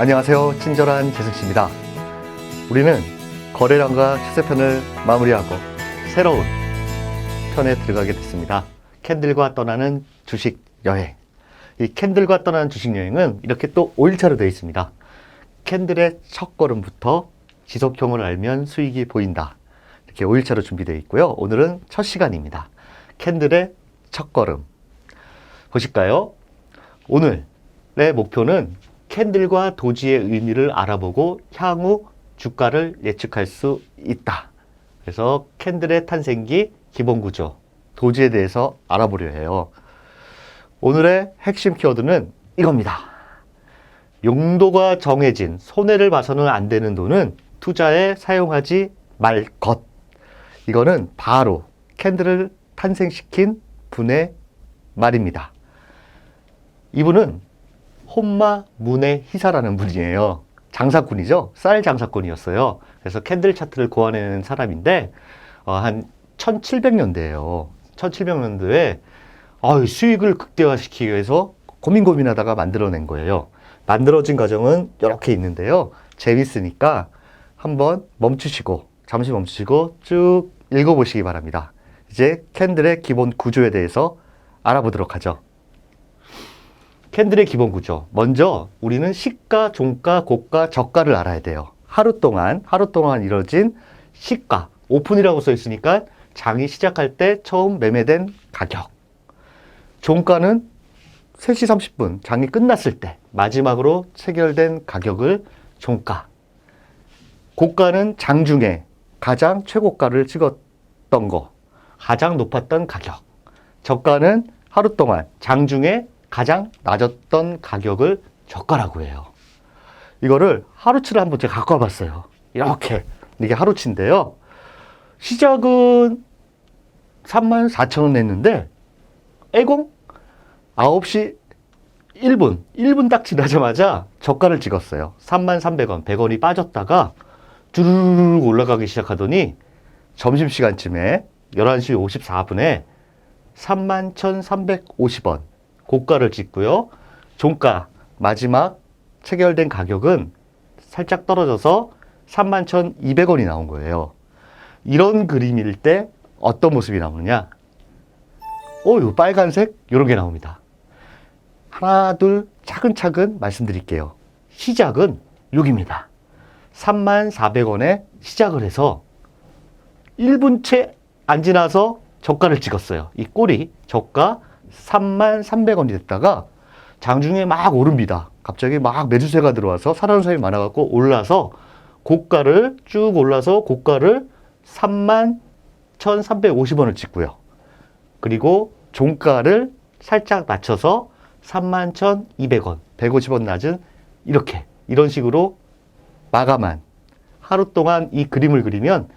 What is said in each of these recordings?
안녕하세요. 친절한 재승씨입니다. 우리는 거래량과 시세 편을 마무리하고 새로운 편에 들어가게 됐습니다. 캔들과 떠나는 주식 여행. 이 캔들과 떠나는 주식 여행은 이렇게 또 5일차로 되어 있습니다. 캔들의 첫 걸음부터 지속형을 알면 수익이 보인다. 이렇게 5일차로 준비되어 있고요. 오늘은 첫 시간입니다. 캔들의 첫 걸음. 보실까요? 오늘의 목표는 캔들과 도지의 의미를 알아보고 향후 주가를 예측할 수 있다. 그래서 캔들의 탄생기, 기본 구조, 도지에 대해서 알아보려 해요. 오늘의 핵심 키워드는 이겁니다. 용도가 정해진 손해를 봐서는 안 되는 돈은 투자에 사용하지 말 것. 이거는 바로 캔들을 탄생시킨 분의 말입니다. 이분은 혼마 문의 희사라는 분이에요. 장사꾼이죠. 쌀 장사꾼이었어요. 그래서 캔들 차트를 고안해낸 사람인데 어, 한 1700년대예요. 1700년도에 어, 수익을 극대화시키기 위해서 고민 고민하다가 만들어낸 거예요. 만들어진 과정은 이렇게 있는데요. 재밌으니까 한번 멈추시고 잠시 멈추시고 쭉 읽어보시기 바랍니다. 이제 캔들의 기본 구조에 대해서 알아보도록 하죠. 캔들의 기본 구조. 먼저 우리는 시가, 종가, 고가, 저가를 알아야 돼요. 하루 동안, 하루 동안 이뤄진 시가, 오픈이라고 써 있으니까 장이 시작할 때 처음 매매된 가격. 종가는 3시 30분, 장이 끝났을 때 마지막으로 체결된 가격을 종가. 고가는 장 중에 가장 최고가를 찍었던 거, 가장 높았던 가격. 저가는 하루 동안 장 중에 가장 낮았던 가격을 저가라고 해요. 이거를 하루치를 한번 제가 갖고 와봤어요. 이렇게. 이게 하루치인데요. 시작은 3만 4천 원 냈는데, 애공 9시 1분, 1분 딱 지나자마자 저가를 찍었어요. 3만 300원, 100원이 빠졌다가 쭈르륵 올라가기 시작하더니 점심시간쯤에 11시 54분에 3만 1,350원 고가를 찍고요. 종가 마지막 체결된 가격은 살짝 떨어져서 3만 1,200원이 나온 거예요. 이런 그림일 때 어떤 모습이 나오느냐? 오, 요 빨간색 요런 게 나옵니다. 하나, 둘, 차근차근 말씀드릴게요. 시작은 여기입니다. 3만 400원에 시작을 해서 1분 채 안 지나서 저가를 찍었어요. 이 꼴이 저가 3만 300원이 됐다가 장중에 막 오릅니다. 갑자기 막 매주세가 들어와서 사라는 사람이 많아갖고 올라서 고가를 쭉 올라서 고가를 3만 1,350원을 찍고요. 그리고 종가를 살짝 낮춰서 3만 1,200원, 150원 낮은 이렇게 이런 식으로 마감한 하루 동안 이 그림을 그리면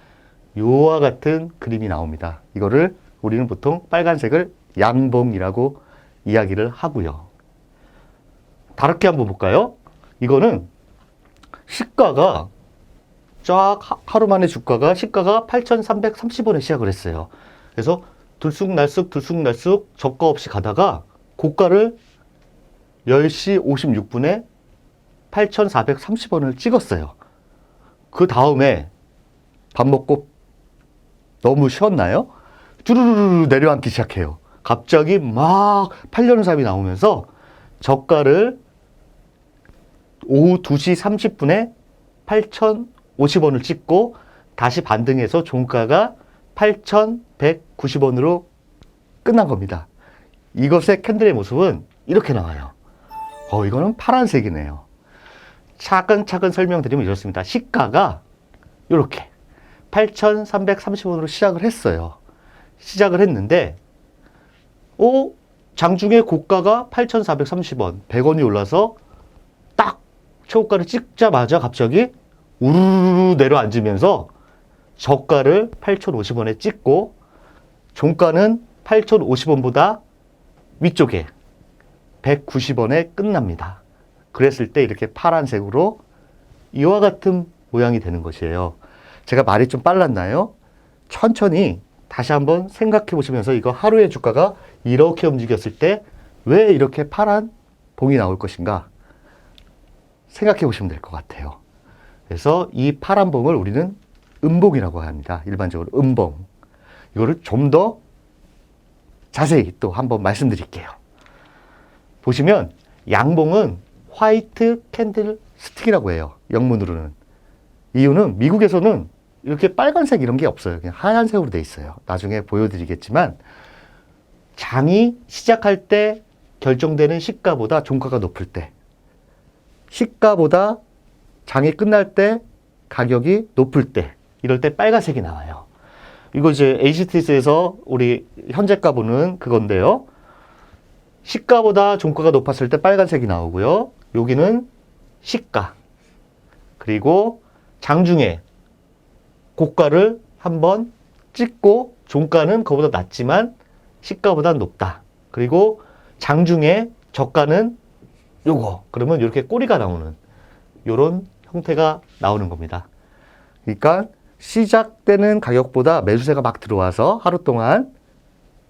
요와 같은 그림이 나옵니다. 이거를 우리는 보통 빨간색을 양봉이라고 이야기를 하고요. 다르게 한번 볼까요? 이거는 시가가 쫙 하- 하루 만에 주가가 시가가 8,330원에 시작을 했어요. 그래서 들쑥날쑥 들쑥날쑥 저가 없이 가다가 고가를 10시 56분에 8,430원을 찍었어요. 그 다음에 밥 먹고 너무 쉬었나요? 쭈르르르 내려앉기 시작해요. 갑자기 막 팔려는 사람이 나오면서 저가를 오후 2시 30분에 8,050원을 찍고 다시 반등해서 종가가 8,190원으로 끝난 겁니다. 이것의 캔들의 모습은 이렇게 나와요. 어, 이거는 파란색이네요. 차근차근 설명드리면 이렇습니다. 시가가 이렇게 8,330원으로 시작을 했어요. 시작을 했는데, 오, 장중에 고가가 8,430원, 100원이 올라서 딱 최고가를 찍자마자 갑자기 우르르 내려앉으면서 저가를 8,050원에 찍고 종가는 8,050원보다 위쪽에 190원에 끝납니다. 그랬을 때 이렇게 파란색으로 이와 같은 모양이 되는 것이에요. 제가 말이 좀 빨랐나요? 천천히 다시 한번 생각해 보시면서 이거 하루의 주가가 이렇게 움직였을 때 왜 이렇게 파란 봉이 나올 것인가 생각해 보시면 될 것 같아요. 그래서 이 파란 봉을 우리는 음봉이라고 합니다. 일반적으로 음봉. 이거를 좀 더 자세히 또 한번 말씀드릴게요. 보시면 양봉은 화이트 캔들 스틱이라고 해요. 영문으로는. 이유는 미국에서는 이렇게 빨간색 이런 게 없어요. 그냥 하얀색으로 돼 있어요. 나중에 보여드리겠지만 장이 시작할 때 결정되는 시가보다 종가가 높을 때 시가보다 장이 끝날 때 가격이 높을 때 이럴 때 빨간색이 나와요. 이거 이제 HTS에서 우리 현재가 보는 그건데요. 시가보다 종가가 높았을 때 빨간색이 나오고요. 여기는 시가. 그리고 장중에 고가를 한번 찍고 종가는 그보다 낮지만 시가보다 높다. 그리고 장중에 저가는 요거. 그러면 이렇게 꼬리가 나오는 요런 형태가 나오는 겁니다. 그러니까 시작되는 가격보다 매수세가 막 들어와서 하루 동안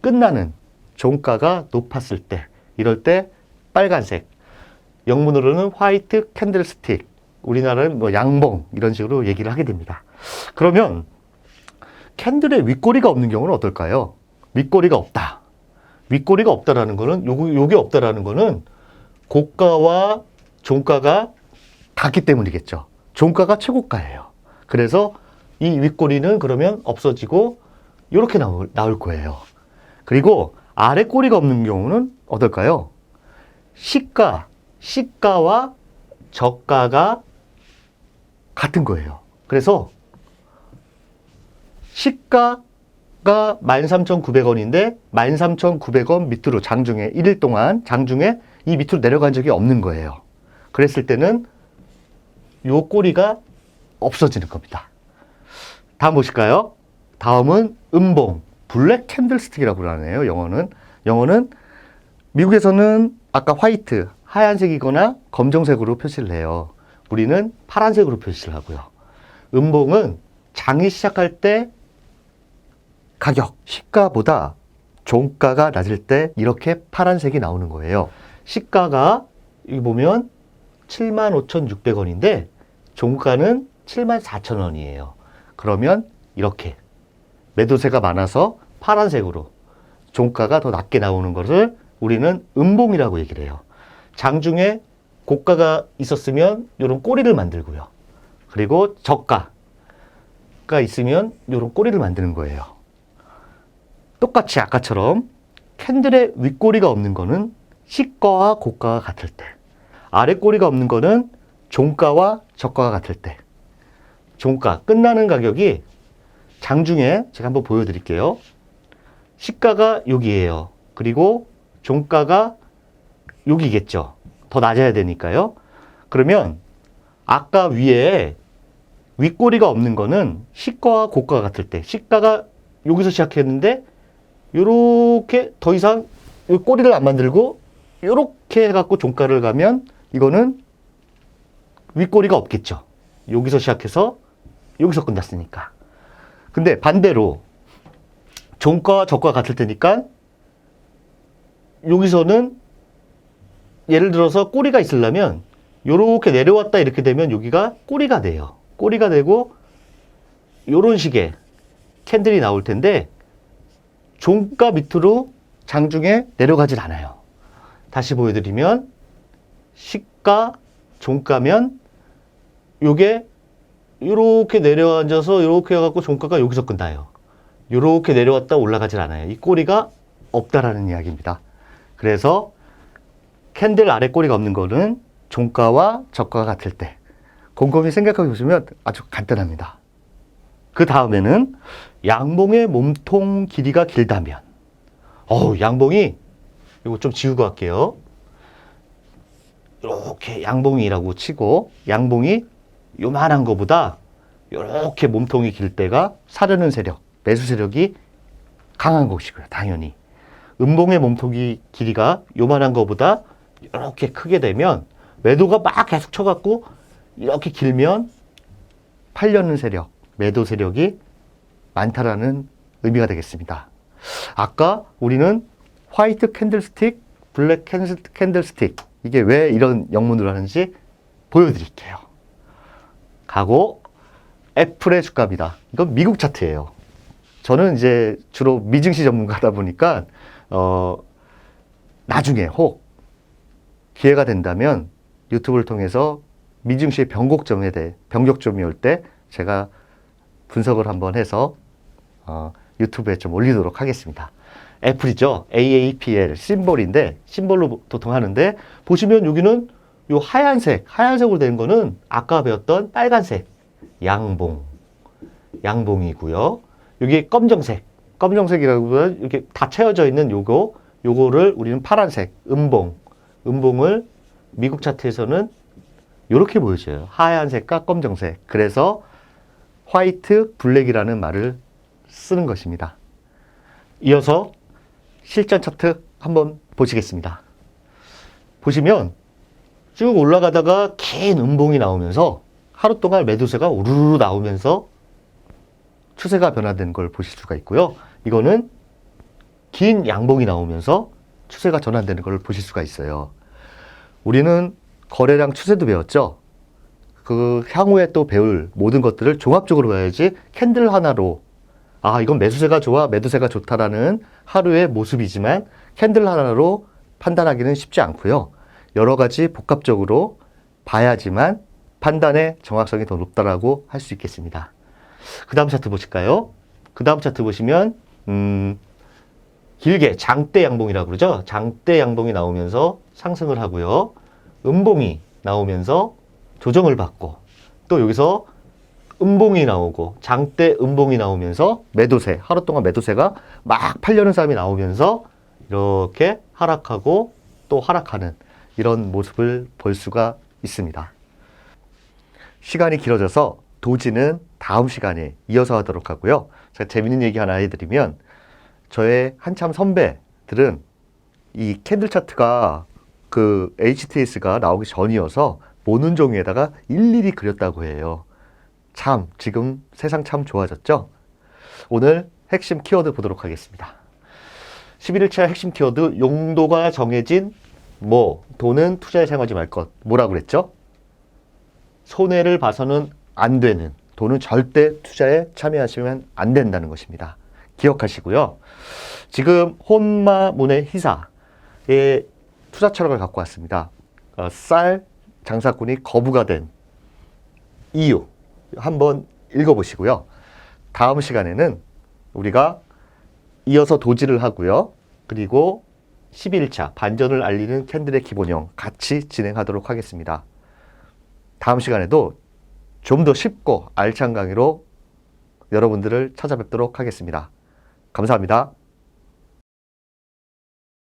끝나는 종가가 높았을 때 이럴 때 빨간색 영문으로는 화이트 캔들 스틱 우리나라는 뭐 양봉 이런 식으로 얘기를 하게 됩니다. 그러면 캔들에 윗꼬리가 없는 경우는 어떨까요? 윗꼬리가 없다. 윗꼬리가 없다라는 거는 요거 요게 없다라는 거는 고가와 종가가 같기 때문이겠죠. 종가가 최고가예요. 그래서 이 윗꼬리는 그러면 없어지고 이렇게 나올, 나올 거예요. 그리고 아래 꼬리가 없는 경우는 어떨까요? 시가, 시가와 저가가 같은 거예요. 그래서 시가가 13,900원인데 13,900원 밑으로 장중에 1일 동안 장중에 이 밑으로 내려간 적이 없는 거예요. 그랬을 때는 요 꼬리가 없어지는 겁니다. 다음 보실까요? 다음은 음봉, 블랙 캔들스틱이라고 하네요. 영어는 영어는 미국에서는 아까 화이트, 하얀색이거나 검정색으로 표시를 해요. 우리는 파란색으로 표시를 하고요. 음봉은 장이 시작할 때 가격, 시가보다 종가가 낮을 때 이렇게 파란색이 나오는 거예요. 시가가 여기 보면 75,600원인데 종가는 74,000원이에요. 그러면 이렇게 매도세가 많아서 파란색으로 종가가 더 낮게 나오는 것을 우리는 음봉이라고 얘기를 해요. 장중에 고가가 있었으면 이런 꼬리를 만들고요. 그리고 저가가 있으면 이런 꼬리를 만드는 거예요. 똑같이 아까처럼 캔들의 윗꼬리가 없는 거는 시가와 고가가 같을 때, 아래 꼬리가 없는 거는 종가와 저가가 같을 때, 종가 끝나는 가격이 장중에 제가 한번 보여드릴게요. 시가가 여기에요. 그리고 종가가 여기겠죠. 더 낮아야 되니까요. 그러면 아까 위에 윗꼬리가 없는 거는 시가와 고가가 같을 때 시가가 여기서 시작했는데 요렇게 더 이상 이 꼬리를 안 만들고 요렇게 해갖고 종가를 가면 이거는 윗꼬리가 없겠죠. 여기서 시작해서 여기서 끝났으니까. 근데 반대로 종가와 저가가 같을 테니까 여기서는 예를 들어서 꼬리가 있으려면 요렇게 내려왔다 이렇게 되면 여기가 꼬리가 돼요. 꼬리가 되고 요런 식의 캔들이 나올 텐데 종가 밑으로 장중에 내려가질 않아요. 다시 보여드리면 시가 종가면 요게 이렇게 내려앉아서 이렇게 해갖고 종가가 여기서 끝나요. 이렇게 내려왔다 올라가질 않아요. 이 꼬리가 없다라는 이야기입니다. 그래서 캔들 아래 꼬리가 없는 거는 종가와 저가가 같을 때 곰곰이 생각해 보시면 아주 간단합니다. 그 다음에는 양봉의 몸통 길이가 길다면 어우 양봉이 이거 좀 지우고 할게요. 이렇게 양봉이라고 치고 양봉이 요만한 거보다 이렇게 몸통이 길 때가 사려는 세력, 매수 세력이 강한 것이고요. 당연히. 음봉의 몸통이 길이가 요만한 거보다 이렇게 크게 되면 매도가 막 계속 쳐갖고 이렇게 길면 팔려는 세력, 매도 세력이 많다라는 의미가 되겠습니다. 아까 우리는 화이트 캔들스틱, 블랙 캔들스틱 이게 왜 이런 영문으로 하는지 보여드릴게요. 가고 애플의 주가입니다. 이건 미국 차트예요. 저는 이제 주로 미증시 전문가다 보니까 어 나중에 혹 기회가 된다면 유튜브를 통해서 미증시의 변곡점에 대해 변곡점이 올 때 제가 분석을 한번 해서 어, 유튜브에 좀 올리도록 하겠습니다. 애플이죠. AAPL 심볼인데 심볼로 보통 하는데 보시면 여기는 요 하얀색 하얀색으로 된 거는 아까 배웠던 빨간색 양봉 양봉이고요. 여기 검정색 검정색이라고 보면 이렇게 다 채워져 있는 요거 요거를 우리는 파란색 음봉 음봉을 미국 차트에서는 이렇게 보여져요. 하얀색과 검정색. 그래서 화이트 블랙이라는 말을 쓰는 것입니다. 이어서 실전 차트 한번 보시겠습니다. 보시면 쭉 올라가다가 긴 음봉이 나오면서 하루 동안 매도세가 우르르 나오면서 추세가 변화된 걸 보실 수가 있고요. 이거는 긴 양봉이 나오면서 추세가 전환되는 걸 보실 수가 있어요. 우리는 거래량 추세도 배웠죠. 그 향후에 또 배울 모든 것들을 종합적으로 봐야지 캔들 하나로 아 이건 매수세가 좋아 매도세가 좋다라는 하루의 모습이지만 캔들 하나로 판단하기는 쉽지 않고요. 여러 가지 복합적으로 봐야지만 판단의 정확성이 더 높다라고 할 수 있겠습니다. 그 다음 차트 보실까요? 그 다음 차트 보시면 음, 길게 장대 양봉이라고 그러죠. 장대 양봉이 나오면서 상승을 하고요. 음봉이 나오면서 조정을 받고 또 여기서 음봉이 나오고 장대 음봉이 나오면서 매도세 하루 동안 매도세가 막 팔려는 사람이 나오면서 이렇게 하락하고 또 하락하는 이런 모습을 볼 수가 있습니다. 시간이 길어져서 도지는 다음 시간에 이어서 하도록 하고요. 제가 재밌는 얘기 하나 해드리면 저의 한참 선배들은 이 캔들 차트가 그 HTS가 나오기 전이어서 모는 종이에다가 일일이 그렸다고 해요. 참, 지금 세상 참 좋아졌죠? 오늘 핵심 키워드 보도록 하겠습니다. 11일차 핵심 키워드 용도가 정해진 뭐 돈은 투자에 사용하지 말 것. 뭐라 그랬죠? 손해를 봐서는 안 되는 돈은 절대 투자에 참여하시면 안 된다는 것입니다. 기억하시고요. 지금 혼마문의 희사의 투자 철학을 갖고 왔습니다. 어, 쌀 장사꾼이 거부가 된 이유 한번 읽어보시고요. 다음 시간에는 우리가 이어서 도지를 하고요. 그리고 11차 반전을 알리는 캔들의 기본형 같이 진행하도록 하겠습니다. 다음 시간에도 좀 더 쉽고 알찬 강의로 여러분들을 찾아뵙도록 하겠습니다. 감사합니다.